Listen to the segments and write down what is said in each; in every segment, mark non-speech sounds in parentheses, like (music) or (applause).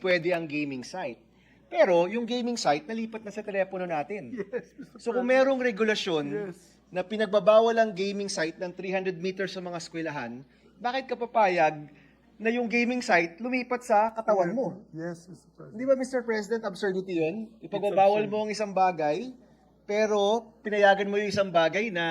pwede ang gaming site. Pero yung gaming site, nalipat na sa telepono natin. (laughs) Yes, Mr. So kung merong regulasyon Yes. na pinagbabawal ang gaming site ng 300 meters sa mga eskwelahan, bakit ka papayag na yung gaming site lumipat sa katawan mo? Yes, Mr. President. Di ba, Mr. President, absurdity yun? Ipagbabawal mo ang isang bagay, pero pinayagan mo yung isang bagay na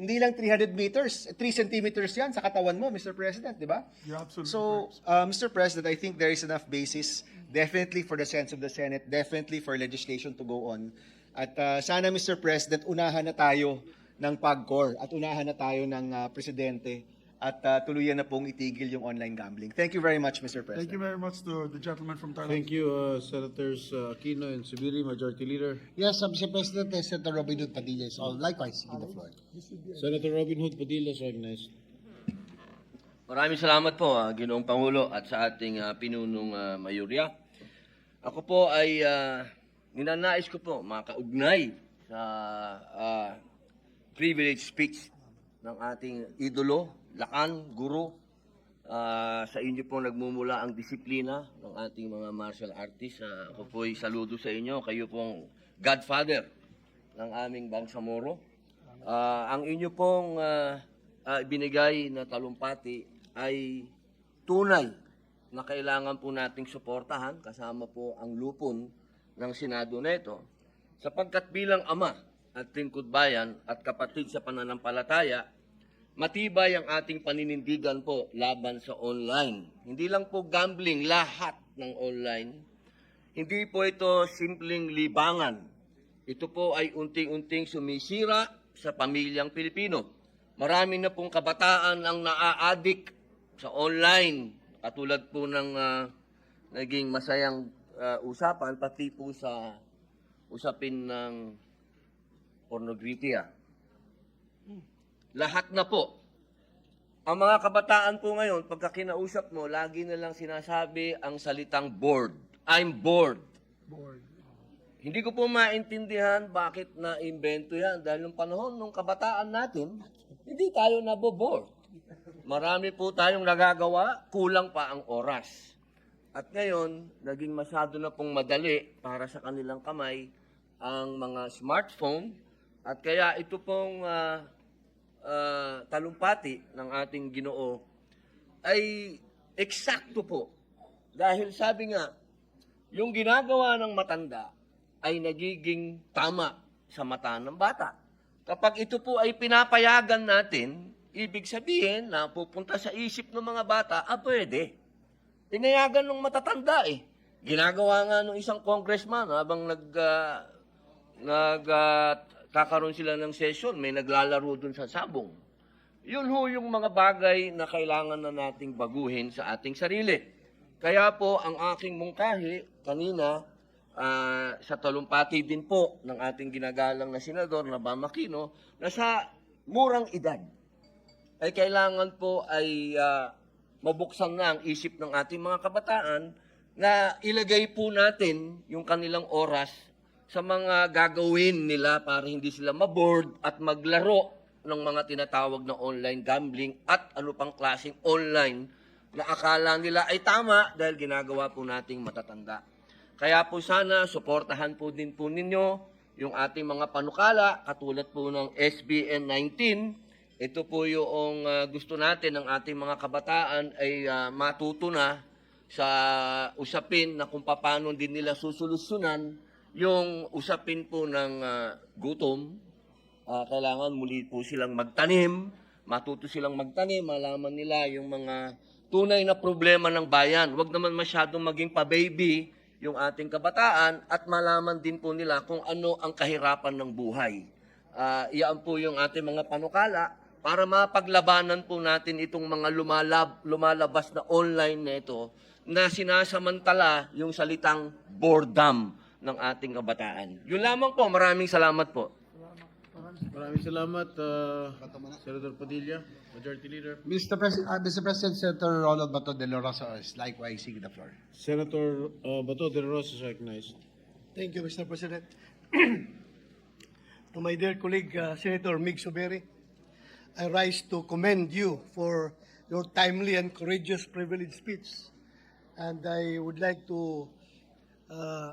hindi lang 300 meters, 3 centimeters yan sa katawan mo, Mr. President, di ba? You're absolutely So, uh, Mr. President, I think there is enough basis, definitely for the sense of the Senate, definitely for legislation to go on. At uh, sana, Mr. President, unahan na tayo ng PAGCOR at unahan na tayo ng uh, Presidente at uh, tuluyan na pong itigil yung online gambling. Thank you very much, Mr. President. Thank you very much to the gentleman from Thailand. Thank you, uh, Senators uh, Aquino and Subiri, Majority Leader. Yes, uh, Mr. President, uh, Senator Robin Hood Padilla is all likewise seeking the floor. Senator Robin Hood Padilla is recognized. Maraming salamat po, ah, Ginoong Pangulo at sa ating ah, pinunong ah, mayorya. Ako po ay ah, ninanais ko po makaugnay sa ah, privilege speech ng ating idolo, Lakan, Guru. Ah, sa inyo po nagmumula ang disiplina ng ating mga martial artists. Ah, ako po ay saludo sa inyo. Kayo pong godfather ng aming Bangsamoro. Ah, ang inyo pong ah, ah, binigay na talumpati ay tunay na kailangan po nating suportahan kasama po ang lupon ng Senado neto sapagkat bilang ama at lingkod bayan at kapatid sa pananampalataya matibay ang ating paninindigan po laban sa online. Hindi lang po gambling, lahat ng online. Hindi po ito simpleng libangan. Ito po ay unting-unting sumisira sa pamilyang Pilipino. Marami na pong kabataan ang naa-addict sa online. Katulad po ng ah, naging masayang ah, usapan, pati po sa usapin ng pornografia. Lahat na po. Ang mga kabataan po ngayon, pagka kinausap mo, lagi na lang sinasabi ang salitang bored. I'm bored. Board. Hindi ko po maintindihan bakit na-invento yan. Dahil nung panahon nung kabataan natin, hindi tayo nabobored. Marami po tayong nagagawa, kulang pa ang oras. At ngayon, naging masyado na pong madali para sa kanilang kamay ang mga smartphone. At kaya ito pong ah, ah, talumpati ng ating ginoo ay eksakto po. Dahil sabi nga, yung ginagawa ng matanda ay nagiging tama sa mata ng bata. Kapag ito po ay pinapayagan natin, ibig sabihin na pupunta sa isip ng mga bata, ah pwede. Pinayagan ng matatanda eh. Ginagawa nga ng isang congressman habang nag, ah, nag ah, kakaroon sila ng session, may naglalaro dun sa sabong. Yun ho yung mga bagay na kailangan na nating baguhin sa ating sarili. Kaya po, ang aking mungkahi kanina, ah, sa talumpati din po ng ating ginagalang na senador na Bamakino, na sa murang edad, ay kailangan po ay ah, mabuksan na ang isip ng ating mga kabataan na ilagay po natin yung kanilang oras sa mga gagawin nila para hindi sila maboard at maglaro ng mga tinatawag na online gambling at ano pang klaseng online na akala nila ay tama dahil ginagawa po nating matatanda. Kaya po sana suportahan po din po ninyo yung ating mga panukala katulad po ng SBN 19. Ito po yung ah, gusto natin ng ating mga kabataan ay ah, matuto na sa usapin na kung paano din nila susolusyonan yung usapin po ng ah, gutom. Ah, kailangan muli po silang magtanim, matuto silang magtanim, malaman nila yung mga tunay na problema ng bayan. Huwag naman masyadong maging pa-baby yung ating kabataan at malaman din po nila kung ano ang kahirapan ng buhay. Ah, iyan po yung ating mga panukala para mapaglabanan po natin itong mga lumalab, lumalabas na online na ito na sinasamantala yung salitang boredom ng ating kabataan. Yun lamang po. Maraming salamat po. Maraming salamat, uh, Senator Padilla, Majority Leader. Mr. President, uh, Mr. President, Senator Ronald Bato de la Rosa is likewise seeking the floor. Senator uh, Bato de la Rosa is recognized. Thank you, Mr. President. (clears throat) to my dear colleague, uh, Senator Mig Suberi, I rise to commend you for your timely and courageous privilege speech. and I would like to uh,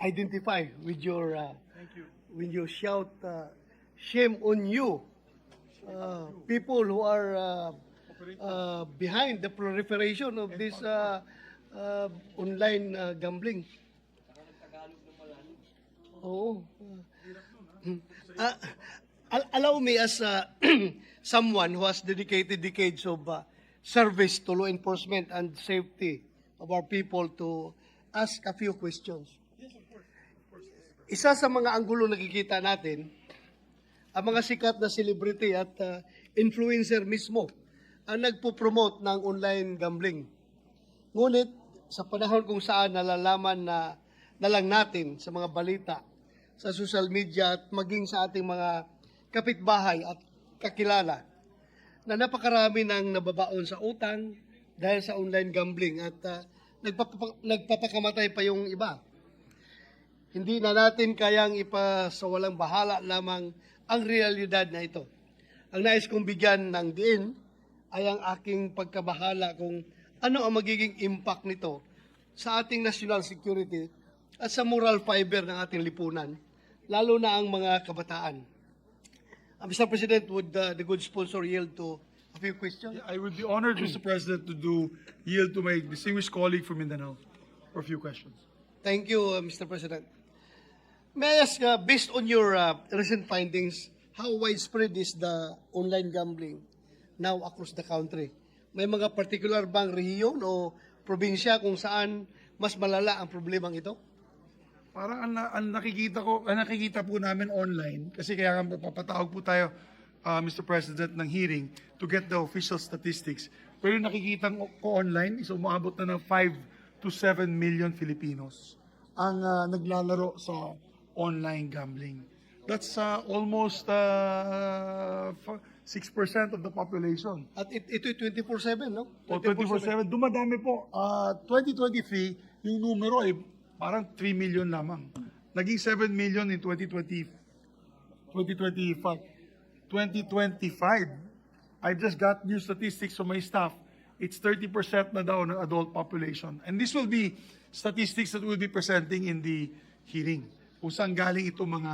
identify with your uh, when you shout uh, shame on you uh, people who are uh, uh, behind the proliferation of this uh, uh, online uh, gambling. Oo. Uh, al- allow me as uh, (clears throat) someone who has dedicated decades of uh, service to law enforcement and safety of our people to ask a few questions. Isa sa mga anggulo nakikita natin, ang mga sikat na celebrity at uh, influencer mismo ang nagpo-promote ng online gambling. Ngunit sa panahon kung saan nalalaman na, na lang natin sa mga balita, sa social media at maging sa ating mga kapitbahay at kakilala na napakarami ng nababaon sa utang dahil sa online gambling at uh, nagpapa- nagpapakamatay pa yung iba. Hindi na natin kayang ipasawalang bahala lamang ang realidad na ito. Ang nais kong bigyan ng diin ay ang aking pagkabahala kung ano ang magiging impact nito sa ating national security at sa moral fiber ng ating lipunan, lalo na ang mga kabataan. Uh, Mr. President, would uh, the good sponsor yield to a few questions? I would be honored, Mr. President, to do yield to my distinguished colleague from Mindanao for a few questions. Thank you, uh, Mr. President. May I ask, uh, based on your uh, recent findings, how widespread is the online gambling now across the country? May mga particular bang rehiyon o probinsya kung saan mas malala ang problemang ito? Parang ang, ang nakikita ko, ang nakikita po namin online, kasi kaya nga papatawag po tayo, uh, Mr. President, ng hearing to get the official statistics. Pero nakikita ko online is umabot na ng 5 to 7 million Filipinos ang uh, naglalaro sa online gambling. That's uh, almost uh, f- 6% of the population. At it, ito 24-7, no? O 24-7, dumadami po. Ah, 2023, yung numero ay parang 3 million lamang. Naging 7 million in 2020, 2025. 2025, I just got new statistics from my staff. It's 30% na daw ng adult population. And this will be statistics that we'll be presenting in the hearing. Kung saan galing itong mga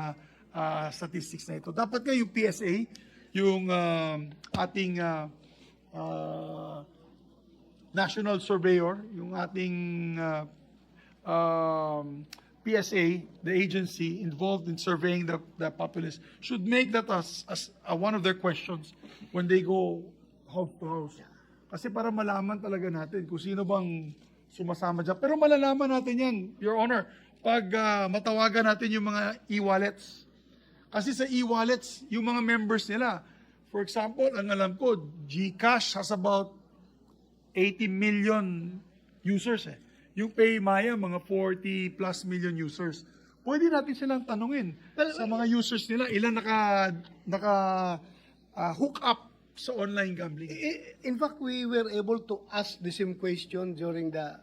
ah, statistics na ito. Dapat nga yung PSA, yung ah, ating ah, ah, national surveyor, yung ating uh, um, PSA, the agency involved in surveying the, the populace, should make that as, as uh, one of their questions when they go house to house. Kasi para malaman talaga natin kung sino bang sumasama dyan. Pero malalaman natin yan, Your Honor, pag uh, matawagan natin yung mga e-wallets. Kasi sa e-wallets, yung mga members nila, for example, ang alam ko, GCash has about 80 million users eh. Yung PayMaya, mga 40 plus million users. Pwede natin silang tanungin sa mga users nila, ilan naka, naka ah, hook up sa online gambling. I- In fact, we were able to ask the same question during the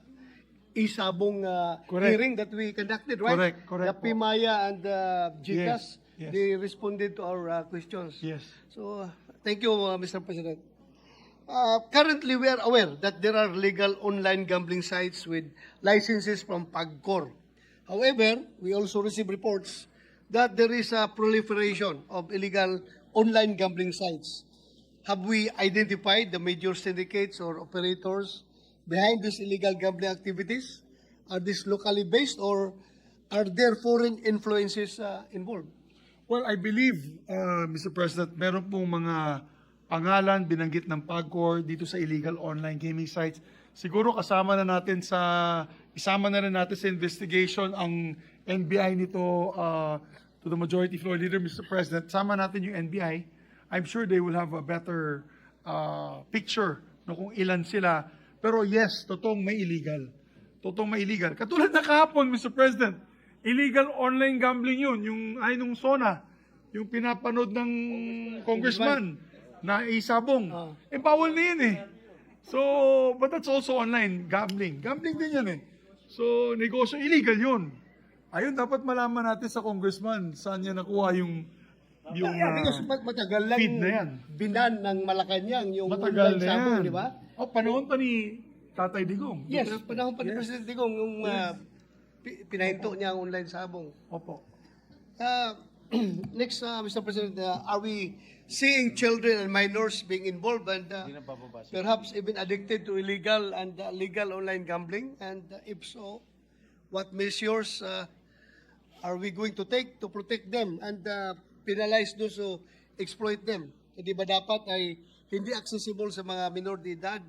isabong uh, Correct. hearing that we conducted, right? Correct, correct The. PIMAYA and the GCAS, Yes, yes. they responded to our uh, questions. Yes. So, uh, thank you, uh, Mr. President. Uh, currently, we are aware that there are legal online gambling sites with licenses from PAGCOR. However, we also receive reports that there is a proliferation of illegal online gambling sites. Have we identified the major syndicates or operators behind these illegal gambling activities? Are these locally based or are there foreign influences uh, involved? Well, I believe, uh, Mr. President, meron pong mga pangalan binanggit ng PAGCOR dito sa illegal online gaming sites. Siguro kasama na natin sa, isama na rin natin sa investigation ang NBI nito uh, to the majority floor leader, Mr. President. Sama natin yung NBI. I'm sure they will have a better uh, picture no, kung ilan sila. Pero yes, totoong may illegal. Totoong may illegal. Katulad na kahapon, Mr. President, illegal online gambling yun, yung ay nung SONA, yung pinapanood ng congressman na isabong. Ah. Eh, bawal na yun eh. So, but that's also online gambling. Gambling din yan eh. So, negosyo, illegal yun. Ayun, dapat malaman natin sa congressman saan niya nakuha yung yung Yeah, mat- matagal lang feed na yan. binan ng Malacanang yung matagal na sabong, yan. di ba? Oh, panahon pa ni Tatay Digong. Yes, Duterte. panahon pa ni Yes. President Digong yung uh, pi- pinahinto niya ang online sabong. Opo. Uh, (clears throat) next, uh, Mr. President, uh, are we seeing children and minors being involved and uh, perhaps even addicted to illegal and uh, legal online gambling? And uh, if so, what measures uh, are we going to take to protect them and uh, penalize those who exploit them? Hindi ba dapat ay hindi accessible sa mga minor de edad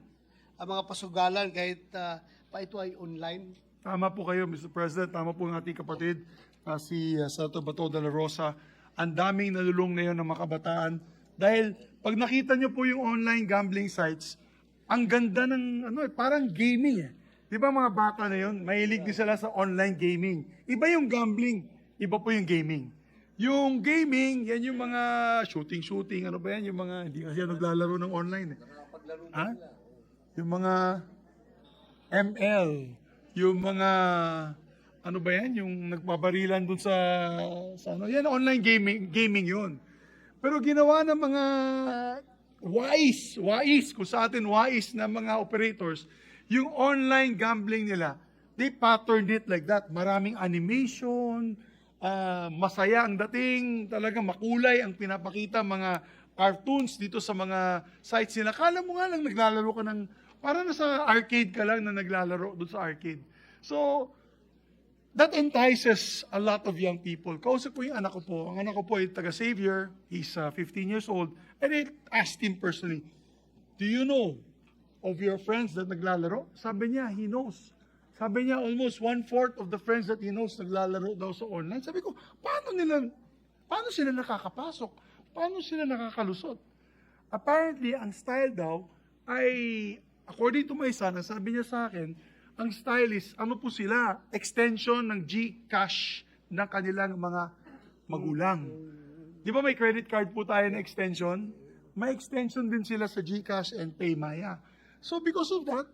ang mga pasugalan kahit uh, pa ito ay online? Tama po kayo, Mr. President. Tama po ang ating kapatid, ah, si uh, Senator Bato de la Rosa. Ang daming nalulung na yun ng mga kabataan. Dahil pag nakita nyo po yung online gambling sites, ang ganda ng, ano, eh, parang gaming eh. Di ba mga bata na yun, mahilig din sila sa online gaming. Iba yung gambling, iba po yung gaming. Yung gaming, yan yung mga shooting-shooting, ano ba yan? Yung mga, hindi kasi yan naglalaro ng online eh. Ha? Yung mga ML, yung mga ano ba yan, yung nagpaparilan dun sa, sa ano, yan online gaming, gaming yun. Pero ginawa ng mga wise, wise, kung sa atin wise na mga operators, yung online gambling nila, they patterned it like that. Maraming animation, ah, masaya ang dating, talaga makulay ang pinapakita mga cartoons dito sa mga sites nila. Kala mo nga lang naglalaro ka ng, para na sa arcade ka lang na naglalaro doon sa arcade. So, that entices a lot of young people. Kausap ko yung anak ko po. Ang anak ko po ay taga-savior. He's uh, 15 years old. And I asked him personally, Do you know of your friends that naglalaro? Sabi niya, he knows. Sabi niya, almost one-fourth of the friends that he knows naglalaro daw sa online. Sabi ko, paano nila, paano sila nakakapasok? Paano sila nakakalusot? Apparently, ang style daw ay, according to my son, sabi niya sa akin, ang style is, ano po sila, extension ng GCash ng kanilang mga magulang. Di ba may credit card po tayo na extension? May extension din sila sa GCash and PayMaya. So because of that,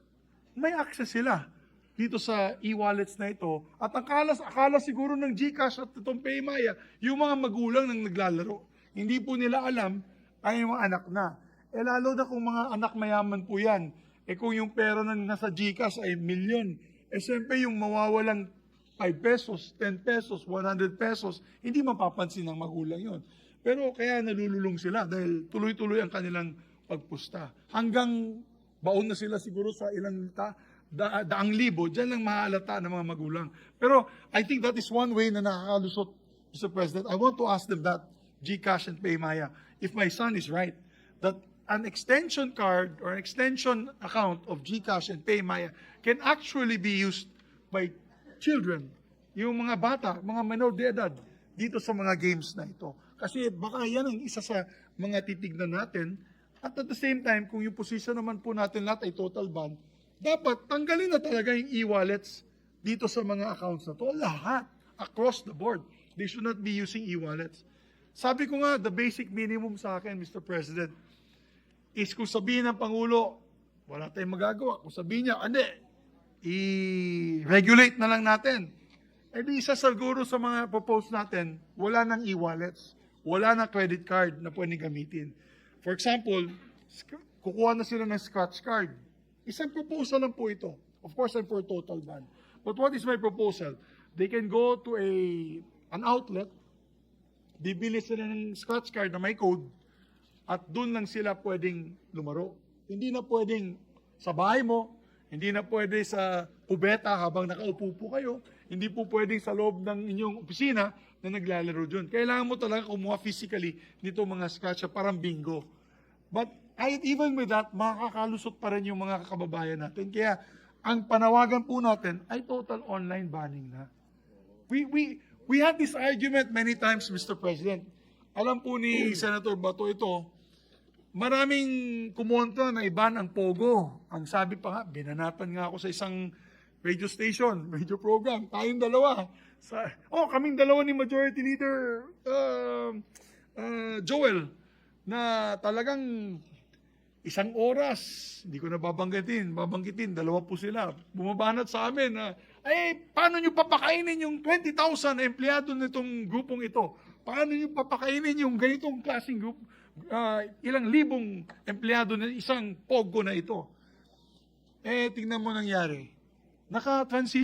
may access sila dito sa e-wallets na ito. At akala, akala siguro ng GCash at itong PayMaya, yung mga magulang nang naglalaro. Hindi po nila alam ay mga anak na. Eh lalo na kung mga anak mayaman po yan. Eh kung yung pera na nasa GCash ay milyon, eh siyempre yung mawawalang 5 pesos, 10 pesos, 100 pesos, hindi mapapansin ng magulang yon. Pero kaya nalululong sila dahil tuloy-tuloy ang kanilang pagpusta. Hanggang baon na sila siguro sa ilang ta, da, daang libo, dyan lang mahalata ng mga magulang. Pero I think that is one way na nakakalusot, Mr. President. I want to ask them that, GCash and PayMaya, if my son is right, that an extension card or an extension account of GCash and PayMaya can actually be used by children, yung mga bata, mga menor de edad, dito sa mga games na ito. Kasi baka yan ang isa sa mga titignan natin. At at the same time, kung yung position naman po natin lahat ay total ban, dapat tanggalin na talaga yung e-wallets dito sa mga accounts na to. Lahat, across the board. They should not be using e-wallets. Sabi ko nga, the basic minimum sa akin, Mr. President, is kung sabihin ng Pangulo, wala tayong magagawa. Kung sabihin niya, hindi, i-regulate na lang natin. Eh di isa siguro sa mga propose natin, wala ng e-wallets, wala ng credit card na pwedeng gamitin. For example, kukuha na sila ng scratch card. Isang proposal lang po ito. Of course, I'm for total ban. But what is my proposal? They can go to a an outlet, bibili sila ng scratch card na may code, at doon lang sila pwedeng lumaro. Hindi na pwedeng sa bahay mo, hindi na pwede sa kubeta habang nakaupo po kayo, hindi po pwedeng sa loob ng inyong opisina na naglalaro dyan. Kailangan mo talaga kumuha physically nito mga scratch parang bingo. But I, even with that, makakalusot pa rin yung mga kababayan natin. Kaya ang panawagan po natin ay total online banning na. We, we, we had this argument many times, Mr. President. Alam po ni Senator Bato ito, maraming kumontra na iban ang Pogo. Ang sabi pa nga, binanatan nga ako sa isang radio station, (laughs) radio program, tayong dalawa. Sa, oh, kaming dalawa ni Majority Leader uh, uh, Joel, na talagang isang oras, hindi ko na babanggitin, babanggitin, dalawa po sila, bumabanat sa amin na, eh, paano nyo papakainin yung 20,000 empleyado nitong grupong ito? Paano nyo papakainin yung ganitong klaseng group, ah, ilang libong empleyado na isang pogo na ito? Eh, tingnan mo nangyari. Naka-transition